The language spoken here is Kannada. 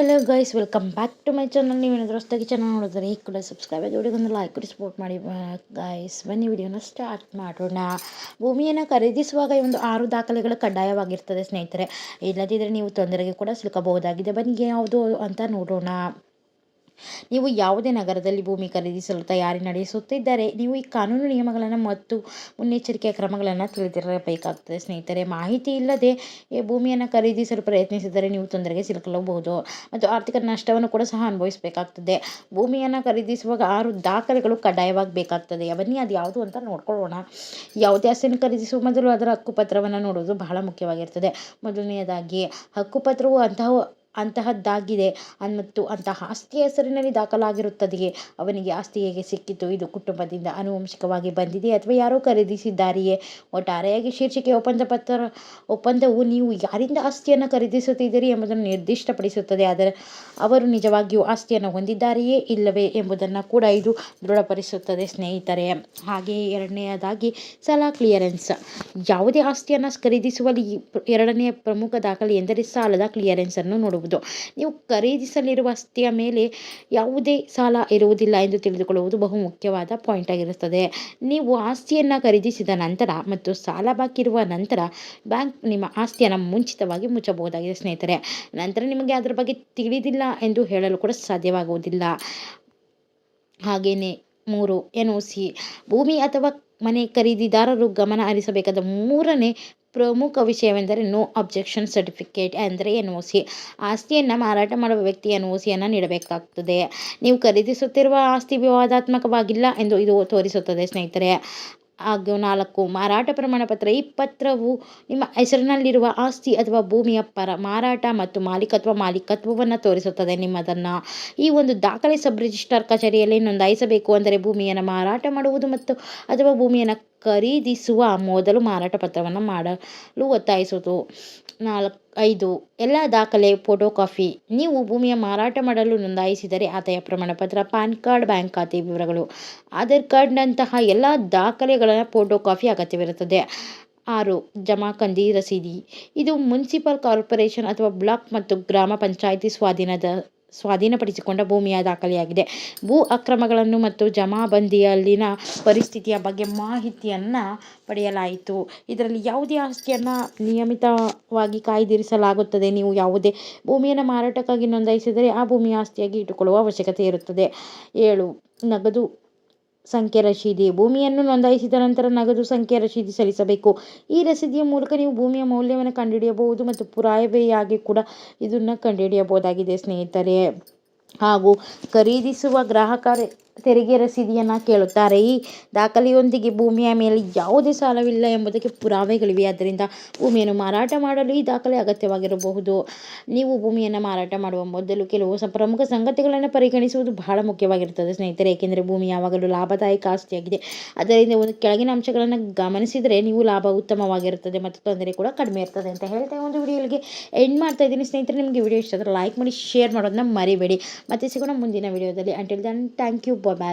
Hello guys, welcome back to my channel. ನೀವು ಏನಾದರೂ ಹೊಸದಾಗಿ ಚಾನಲ್ ನೋಡಿದ್ರೆ ಈ ಕೂಡ ಸಬ್ಸ್ಕ್ರೈಬ್ ಆಗಿ ಒಂದು ಲೈಕ್ ಕೊಡಿ ಸಪೋರ್ಟ್ ಮಾಡಿ. ಗೈಸ್ ಬನ್ನಿ ವಿಡಿಯೋನ ಸ್ಟಾರ್ಟ್ ಮಾಡೋಣ. ಭೂಮಿಯನ್ನು ಖರೀದಿಸುವಾಗ ಈ ಒಂದು ಆರು ದಾಖಲೆಗಳು ಕಡ್ಡಾಯವಾಗಿರ್ತದೆ ಸ್ನೇಹಿತರೆ. ಇಲ್ಲದಿದ್ದರೆ ನೀವು ತೊಂದರೆಗೆ ಕೂಡ ಸಿಲುಕಬಹುದಾಗಿದೆ. ಬನ್ನಿ, ಯಾವುದು ಅಂತ ನೋಡೋಣ. ನೀವು ಯಾವುದೇ ನಗರದಲ್ಲಿ ಭೂಮಿ ಖರೀದಿಸಲು ತಯಾರಿ ನಡೆಸುತ್ತಿದ್ದರೆ ನೀವು ಈ ಕಾನೂನು ನಿಯಮಗಳನ್ನು ಮತ್ತು ಮುನ್ನೆಚ್ಚರಿಕೆಯ ಕ್ರಮಗಳನ್ನು ತಿಳಿದಿರಬೇಕಾಗ್ತದೆ. ಸ್ನೇಹಿತರೆ, ಮಾಹಿತಿ ಇಲ್ಲದೆ ಈ ಭೂಮಿಯನ್ನು ಖರೀದಿಸಲು ಪ್ರಯತ್ನಿಸಿದರೆ ನೀವು ತೊಂದರೆಗೆ ಸಿಲುಕಲಬಹುದು. ಮತ್ತು ಆರ್ಥಿಕ ನಷ್ಟವನ್ನು ಕೂಡ ಸಹ ಅನುಭವಿಸಬೇಕಾಗ್ತದೆ. ಭೂಮಿಯನ್ನು ಖರೀದಿಸುವಾಗ ಆರು ದಾಖಲೆಗಳು ಕಡ್ಡಾಯವಾಗಿ ಬೇಕಾಗ್ತದೆ ಅವನ್ನೇ ಅದು ಯಾವುದು ಅಂತ ನೋಡ್ಕೊಳ್ಳೋಣ. ಯಾವುದೇ ಆಸ್ತಿಯನ್ನು ಖರೀದಿಸುವ ಮೊದಲು ಅದರ ಹಕ್ಕುಪತ್ರವನ್ನು ನೋಡುವುದು ಬಹಳ ಮುಖ್ಯವಾಗಿರ್ತದೆ. ಮೊದಲನೆಯದಾಗಿ, ಹಕ್ಕುಪತ್ರವು ಅಂತಹ ಅಂತಹದ್ದಾಗಿದೆ. ಮತ್ತು ಅಂತಹ ಆಸ್ತಿಯ ಹೆಸರಿನಲ್ಲಿ ದಾಖಲಾಗಿರುತ್ತದೆಯೇ? ಅವನಿಗೆ ಆಸ್ತಿ ಹೇಗೆ ಸಿಕ್ಕಿತು ಇದು ಕುಟುಂಬದಿಂದ ಆನುವಂಶಿಕವಾಗಿ ಬಂದಿದೆ ಅಥವಾ ಯಾರೋ ಖರೀದಿಸಿದ್ದಾರೆಯೇ? ಒಟ್ಟಾರೆಯಾಗಿ ಶೀರ್ಷಿಕೆ ಒಪ್ಪಂದ ಪತ್ರ, ಒಪ್ಪಂದವು ನೀವು ಯಾರಿಂದ ಆಸ್ತಿಯನ್ನು ಖರೀದಿಸುತ್ತಿದ್ದೀರಿ ಎಂಬುದನ್ನು ನಿರ್ದಿಷ್ಟಪಡಿಸುತ್ತದೆ. ಆದರೆ ಅವರು ನಿಜವಾಗಿಯೂ ಆಸ್ತಿಯನ್ನು ಹೊಂದಿದ್ದಾರೆಯೇ ಇಲ್ಲವೇ ಎಂಬುದನ್ನು ಕೂಡ ಇದು ದೃಢಪಡಿಸುತ್ತದೆ, ಸ್ನೇಹಿತರೆ. ಹಾಗೆಯೇ ಎರಡನೆಯದಾಗಿ ಸಾಲ ಕ್ಲಿಯರೆನ್ಸ್. ಯಾವುದೇ ಆಸ್ತಿಯನ್ನು ಖರೀದಿಸುವಲ್ಲಿ ಎರಡನೆಯ ಪ್ರಮುಖ ದಾಖಲೆ ಎಂದರೆ ಸಾಲದ ಕ್ಲಿಯರೆನ್ಸನ್ನು ನೋಡುವುದು. ನೀವು ಖರೀದಿಸಲಿರುವ ಆಸ್ತಿಯ ಮೇಲೆ ಯಾವುದೇ ಸಾಲ ಇರುವುದಿಲ್ಲ ಎಂದು ತಿಳಿದುಕೊಳ್ಳುವುದು ಬಹು ಮುಖ್ಯವಾದ ಪಾಯಿಂಟ್ ಆಗಿರುತ್ತದೆ. ನೀವು ಆಸ್ತಿಯನ್ನು ಖರೀದಿಸಿದ ನಂತರ ಮತ್ತು ಸಾಲ ಬಾಕಿ ಇರುವ ನಂತರ ಬ್ಯಾಂಕ್ ನಿಮ್ಮ ಆಸ್ತಿಯನ್ನು ಮುಂಚಿತವಾಗಿ ಮುಚ್ಚಬಹುದಾಗಿದೆ ಸ್ನೇಹಿತರೆ. ನಂತರ ನಿಮಗೆ ಅದರ ಬಗ್ಗೆ ತಿಳಿದಿಲ್ಲ ಎಂದು ಹೇಳಲು ಕೂಡ ಸಾಧ್ಯವಾಗುವುದಿಲ್ಲ. ಹಾಗೆಯೇ ಮೂರು ಎನ್ ಒ ಸಿ ಭೂಮಿ ಅಥವಾ ಮನೆ ಖರೀದಿದಾರರು ಗಮನ ಹರಿಸಬೇಕಾದ ಮೂರನೇ ಪ್ರಮುಖ ವಿಷಯವೆಂದರೆ ನೋ ಅಬ್ಜೆಕ್ಷನ್ ಸರ್ಟಿಫಿಕೇಟ್ ಅಂದರೆ ಎನ್ ಒ ಸಿ ಆಸ್ತಿಯನ್ನು ಮಾರಾಟ ಮಾಡುವ ವ್ಯಕ್ತಿ ಎನ್ ಒ ಸಿಯನ್ನು ನೀಡಬೇಕಾಗ್ತದೆ. ನೀವು ಖರೀದಿಸುತ್ತಿರುವ ಆಸ್ತಿ ವಿವಾದಾತ್ಮಕವಾಗಿಲ್ಲ ಎಂದು ಇದು ತೋರಿಸುತ್ತದೆ ಸ್ನೇಹಿತರೆ. ಹಾಗೂ ನಾಲ್ಕು, ಮಾರಾಟ ಪ್ರಮಾಣ ಪತ್ರ, ಈ ಪತ್ರವು ನಿಮ್ಮ ಹೆಸರಿನಲ್ಲಿರುವ ಆಸ್ತಿ ಅಥವಾ ಭೂಮಿಯ ಪರ ಮಾರಾಟ ಮತ್ತು ಮಾಲೀಕತ್ವ ಮಾಲೀಕತ್ವವನ್ನು ತೋರಿಸುತ್ತದೆ ನಿಮ್ಮದನ್ನು. ಈ ಒಂದು ದಾಖಲೆ ಸಬ್ ರಿಜಿಸ್ಟ್ರಾರ್ ಕಚೇರಿಯಲ್ಲಿ ನೋಂದಾಯಿಸಬೇಕು ಅಂದರೆ ಭೂಮಿಯನ್ನು ಮಾರಾಟ ಮಾಡುವುದು ಮತ್ತು ಅಥವಾ ಭೂಮಿಯನ್ನು ಖರೀದಿಸುವ ಮೊದಲು ಮಾರಾಟ ಪತ್ರವನ್ನು ಮಾಡಲು ಒತ್ತಾಯಿಸುವುದು. ನಾಲ್ಕು, ಐದು, ಎಲ್ಲ ದಾಖಲೆ ಫೋಟೋ ಕಾಪಿ ನೀವು ಭೂಮಿಯ ಮಾರಾಟ ಮಾಡಲು ನೋಂದಾಯಿಸಿದರೆ ಆದಾಯ ಪ್ರಮಾಣ ಪತ್ರ ಪ್ಯಾನ್ ಕಾರ್ಡ್, ಬ್ಯಾಂಕ್ ಖಾತೆ ವಿವರಗಳು. ಆಧಾರ್ ಕಾರ್ಡ್ನಂತಹ ಎಲ್ಲ ದಾಖಲೆಗಳ ಫೋಟೋ ಕಾಪಿ ಅಗತ್ಯವಿರುತ್ತದೆ. ಆರು ಜಮಾಖಂದಿ ರಸೀದಿ. ಇದು ಮುನ್ಸಿಪಲ್ ಕಾರ್ಪೊರೇಷನ್ ಅಥವಾ ಬ್ಲಾಕ್ ಮತ್ತು ಗ್ರಾಮ ಪಂಚಾಯಿತಿ ಸ್ವಾಧೀನದ ಸ್ವಾಧೀನಪಡಿಸಿಕೊಂಡ ಭೂಮಿಯ ದಾಖಲೆಯಾಗಿದೆ. ಭೂ ಅಕ್ರಮಗಳನ್ನು ಮತ್ತು ಜಮಾಬಂದಿಯಲ್ಲಿನ ಪರಿಸ್ಥಿತಿಯ ಬಗ್ಗೆ ಮಾಹಿತಿಯನ್ನು ಪಡೆಯಲಾಯಿತು. ಇದರಲ್ಲಿ ಯಾವುದೇ ಆಸ್ತಿಯನ್ನು ನಿಯಮಿತವಾಗಿ ಕಾಯ್ದಿರಿಸಲಾಗುತ್ತದೆ. ನೀವು ಯಾವುದೇ ಭೂಮಿಯನ್ನು ಮಾರಾಟಕ್ಕಾಗಿ ನೋಂದಾಯಿಸಿದರೆ ಆ ಭೂಮಿಯ ಆಸ್ತಿಯಾಗಿ ಇಟ್ಟುಕೊಳ್ಳುವ ಅವಶ್ಯಕತೆ ಇರುತ್ತದೆ. ಏಳು, ನಗದು ಸಂಖ್ಯೆ ರಶೀದಿ ಭೂಮಿಯನ್ನು ನೋಂದಾಯಿಸಿದ ನಂತರ ನಗದು ಸಂಖ್ಯೆ ರಶೀದಿ ಸಲ್ಲಿಸಬೇಕು. ಈ ರಸೀದಿಯ ಮೂಲಕ ನೀವು ಭೂಮಿಯ ಮೌಲ್ಯವನ್ನು ಕಂಡುಹಿಡಿಯಬಹುದು ಮತ್ತು ಪುರಾವೆಯಾಗಿ ಕೂಡ ಇದನ್ನು ಕಂಡುಹಿಡಿಯಬಹುದಾಗಿದೆ ಸ್ನೇಹಿತರೆ. ಹಾಗೂ ಖರೀದಿಸುವ ಗ್ರಾಹಕರ ತೆರಿಗೆ ರಸೀದಿಯನ್ನು ಕೇಳುತ್ತಾರೆ. ಈ ದಾಖಲೆಯೊಂದಿಗೆ ಭೂಮಿಯ ಮೇಲೆ ಯಾವುದೇ ಸಾಲವಿಲ್ಲ ಎಂಬುದಕ್ಕೆ ಪುರಾವೆಗಳಿವೆ. ಆದ್ದರಿಂದ ಭೂಮಿಯನ್ನು ಮಾರಾಟ ಮಾಡಲು ಈ ದಾಖಲೆ ಅಗತ್ಯವಾಗಿರಬಹುದು. ನೀವು ಭೂಮಿಯನ್ನು ಮಾರಾಟ ಮಾಡುವ ಮೊದಲು ಕೆಲವು ಪ್ರಮುಖ ಸಂಗತಿಗಳನ್ನು ಪರಿಗಣಿಸುವುದು ಬಹಳ ಮುಖ್ಯವಾಗಿರುತ್ತದೆ ಸ್ನೇಹಿತರೆ. ಏಕೆಂದರೆ ಭೂಮಿ ಯಾವಾಗಲೂ ಲಾಭದಾಯಕ ಆಸ್ತಿಯಾಗಿದೆ. ಅದರಿಂದ ಒಂದು ಕೆಳಗಿನ ಅಂಶಗಳನ್ನು ಗಮನಿಸಿದರೆ ನೀವು ಲಾಭ ಉತ್ತಮವಾಗಿರುತ್ತದೆ ಮತ್ತು ತೊಂದರೆ ಕೂಡ ಕಡಿಮೆ ಇರ್ತದೆ ಅಂತ ಹೇಳ್ತಾ ಒಂದು ವಿಡಿಯೋಗೆ ಎಂಡ್ ಮಾಡ್ತಾ ಇದ್ದೀನಿ ಸ್ನೇಹಿತರೆ. ನಿಮಗೆ ವಿಡಿಯೋ ಇಷ್ಟ ಲೈಕ್ ಮಾಡಿ, ಶೇರ್ ಮಾಡೋದನ್ನ ಮರಿಬೇಡಿ. ಮತ್ತೆ ಸಿಗೋಣ ಮುಂದಿನ ವಿಡಿಯೋದಲ್ಲಿ. Until then thank you bye bye.